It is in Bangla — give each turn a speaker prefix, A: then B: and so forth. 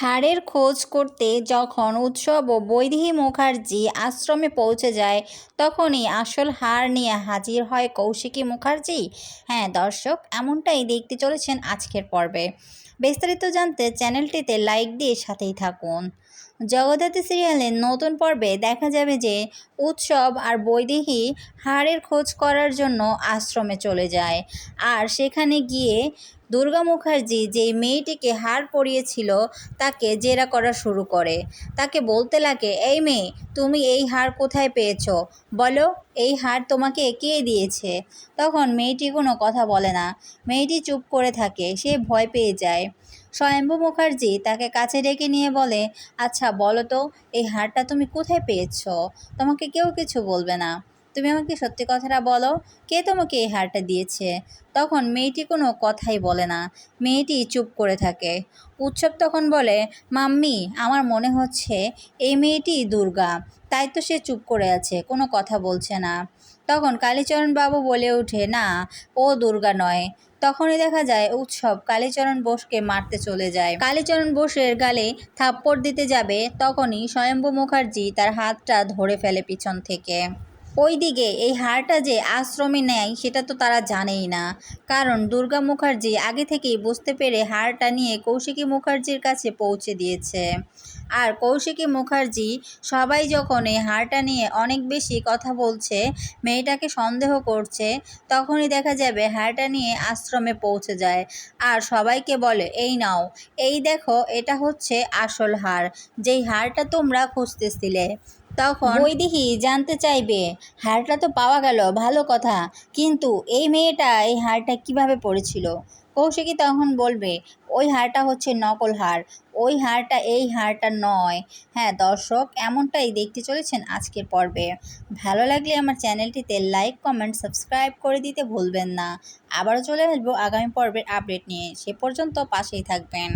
A: হাড়ের খোঁজ করতে যখন উৎসব ও বৈদেহী মুখার্জি আশ্রমে পৌঁছে যায়, তখনই আসল হার নিয়ে হাজির হয় কৌশিকী মুখার্জি। হ্যাঁ দর্শক, এমনটাই দেখতে চলেছেন আজকের পর্বে। বিস্তারিত জানতে চ্যানেলটিতে লাইক দিয়ে সাথেই থাকুন। জগদ্ধাত্রী সিরিয়ালের নতুন পর্বে দেখা যাবে যে উৎসব আর বৈদেহী হাড়ের খোঁজ করার জন্য আশ্রমে চলে যায়। আর সেখানে গিয়ে দুর্গা মুখার্জি যেই মেয়েটিকে হার পরিয়েছিল তাকে জেরা করা শুরু করে। তাকে বলতে লাগে, এই মেয়ে তুমি এই হার কোথায় পেয়েছ? বলো, এই হার তোমাকে কে দিয়েছে? তখন মেয়েটি কোনো কথা বলে না। মেয়েটি চুপ করে থাকে, সে ভয় পেয়ে যায়। স্বয়ম্ভু মুখার্জি তাকে কাছে ডেকে নিয়ে বলে আচ্ছা বলো তো, এই হারটা তুমি কোথায় পেয়েছ? তোমাকে কেউ কিছু বলবে না। তুমি আমাকে সত্যি কথাটা বলো, কে তোমাকে এই হারটা দিয়েছে? তখন মেয়েটি কোনো কথাই বলে না। মেয়েটি চুপ করে থাকে। উৎসব তখন বলে, মাম্মি, আমার মনে হচ্ছে এই মেয়েটি দুর্গা, তাই তো সে চুপ করে আছে, কোনো কথা বলছে না। তখন কালীচরণ বাবু বলে ওঠে, না, ও দুর্গা নয়। তখনই দেখা যায় উৎসব কালীচরণ বোসকে মারতে চলে যায়। কালীচরণ বোসের গালে থাপ্পড় দিতে যাবে, তখনই স্বয়ম্ভু মুখার্জি তার হাতটা ধরে ফেলে পিছন থেকে। ওইদিকে এই হারটা যে আশ্রমে নেয়, সেটা তো তারা জানেই না। কারণ দুর্গা মুখার্জি আগে থেকেই বুঝতে পেরে হারটা নিয়ে কৌশিকী মুখার্জির কাছে পৌঁছে দিয়েছে। আর কৌশিকী মুখার্জি সবাই যখন এই হারটা নিয়ে অনেক বেশি কথা বলছে, মেয়েটাকে সন্দেহ করছে, তখনই দেখা যাবে হারটা নিয়ে আশ্রমে পৌঁছে যায়। আর সবাইকে বলে, এই নাও, এই দেখো, এটা হচ্ছে আসল হার, যেই হারটা তোমরা খুঁজতেছিলে। তখন বৈদেহী জানতে চাইবে, হারটা তো পাওয়া গেল, ভালো কথা, কিন্তু এই মেয়েটা এই হারটা কীভাবে পড়েছিল? কৌশিকী তখন বলবে, ওই হারটা হচ্ছে নকল হার, ওই হারটা এই হারটা নয়। হ্যাঁ দর্শক, এমনটাই দেখতে চলেছেন আজকের পর্বে। ভালো লাগলে আমার চ্যানেলটিতে লাইক, কমেন্ট, সাবস্ক্রাইব করে দিতে ভুলবেন না। আবারও চলে আসব আগামী পর্বের আপডেট নিয়ে। সে পর্যন্ত পাশেই থাকবেন।